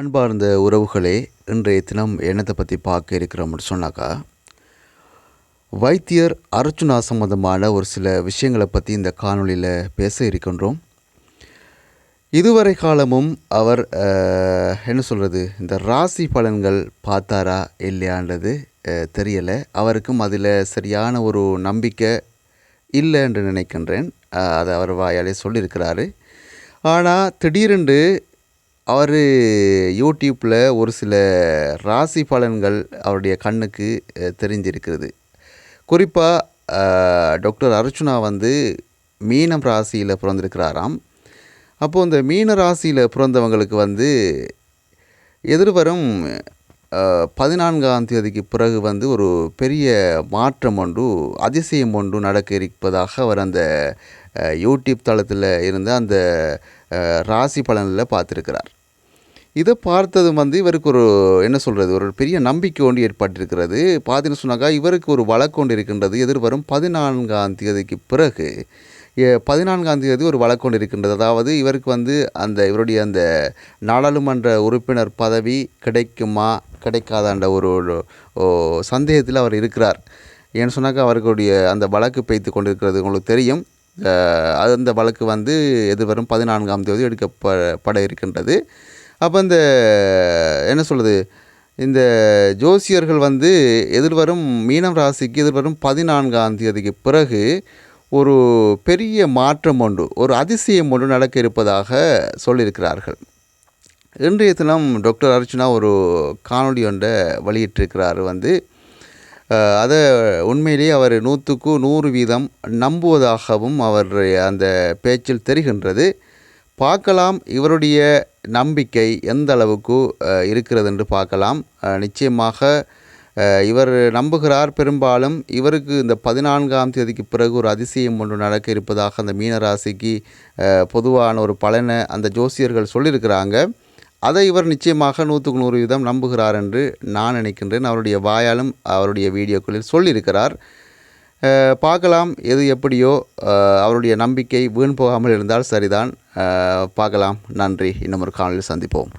அன்பார்ந்த உறவுகளே இன்றைய தினம் என்னத்தை பற்றி பார்க்க இருக்கிறோம்னு சொன்னாக்கா வைத்தியர் அர்ச்சுனா சம்பந்தமான ஒரு சில விஷயங்களை பற்றி இந்த காணொளியில் பேச இருக்கின்றோம். இதுவரை காலமும் அவர் என்ன சொல்கிறது இந்த ராசி பலன்கள் பார்த்தாரா இல்லையான்றது தெரியலை. அவருக்கும் அதில் சரியான ஒரு நம்பிக்கை இல்லை என்று நினைக்கின்றேன். அதை அவர் வாயாலே சொல்லியிருக்கிறாரு. ஆனால் திடீரென்று அவர் யூடியூப்பில் ஒரு சில ராசி பலன்கள் அவருடைய கண்ணுக்கு தெரிஞ்சிருக்கிறது. குறிப்பாக டாக்டர் அர்ச்சுனா வந்து மீனம் ராசியில் பிறந்திருக்கிறாராம். அப்போது இந்த மீன ராசியில் பிறந்தவங்களுக்கு வந்து எதிர்வரும் பதினான்காம் தேதிக்கு பிறகு வந்து ஒரு பெரிய மாற்றம் ஒன்று அதிசயம் ஒன்று நடக்க இருப்பதாக அவர் அந்த யூடியூப் தளத்தில் இருந்த அந்த ராசி பலனில் பார்த்துருக்கிறார். இதை பார்த்ததும் வந்து இவருக்கு ஒரு என்ன சொல்கிறது ஒரு பெரிய நம்பிக்கை ஒன்று ஏற்பட்டிருக்கிறது. பார்த்தீங்கன்னு சொன்னாக்கா இவருக்கு ஒரு வழக்கு ஒன்று இருக்கின்றது. எதிர்வரும் பதினான்காம் தேதிக்கு பிறகு பதினான்காம் தேதி ஒரு வழக்கு ஒன்று இருக்கின்றது. அதாவது இவருக்கு வந்து அந்த இவருடைய அந்த நாடாளுமன்ற உறுப்பினர் பதவி கிடைக்குமா கிடைக்காதான்ற ஒரு ஒரு- சந்தேகத்தில் அவர் இருக்கிறார். ஏன்னு சொன்னாக்கா அவர்களுடைய அந்த வழக்கு பெய்த்து கொண்டிருக்கிறது உங்களுக்கு தெரியும். அந்த வழக்கு வந்து எதிர்வரும் பதினான்காம் தேதி எடுக்கப்பட இருக்கின்றது. அப்போ இந்த என்ன சொல்கிறது இந்த ஜோசியர்கள் வந்து எதிர்வரும் மீனம் ராசிக்கு எதிர்வரும் பதினான்காம் தேதிக்கு பிறகு ஒரு பெரிய மாற்றம் ஒன்று ஒரு அதிசயம் ஒன்று நடக்க இருப்பதாக சொல்லியிருக்கிறார்கள். இன்றைய தினம் டாக்டர் அர்ச்சனா ஒரு காணொளி ஒன்றை வெளியிட்டிருக்கிறார் வந்து அதை உண்மையிலேயே அவர் நூற்றுக்கு நூறு வீதம் நம்புவதாகவும் அவர் அந்த பேச்சில் தெரிகின்றது. பார்க்கலாம் இவருடைய நம்பிக்கை எந்த அளவுக்கு இருக்கிறது என்று பார்க்கலாம். நிச்சயமாக இவர் நம்புகிறார் பெரும்பாலும். இவருக்கு இந்த பதினான்காம் தேதிக்கு பிறகு ஒரு அதிசயம் ஒன்று நடக்க இருப்பதாக அந்த மீனராசிக்கு பொதுவான ஒரு பலனை அந்த ஜோசியர்கள் சொல்லியிருக்கிறாங்க. அதை இவர் நிச்சயமாக நூற்றுக்கு நூறு வீதம் நம்புகிறார் என்று நான் நினைக்கின்றேன். அவருடைய வாயாலும் அவருடைய வீடியோக்களில் சொல்லியிருக்கிறார். பார்க்கலாம் எது எப்படியோ அவருடைய நம்பிக்கை வீண் போகாமல் இருந்தால் சரிதான். பார்க்கலாம். நன்றி. இன்னும் ஒரு காணொலியில் சந்திப்போம்.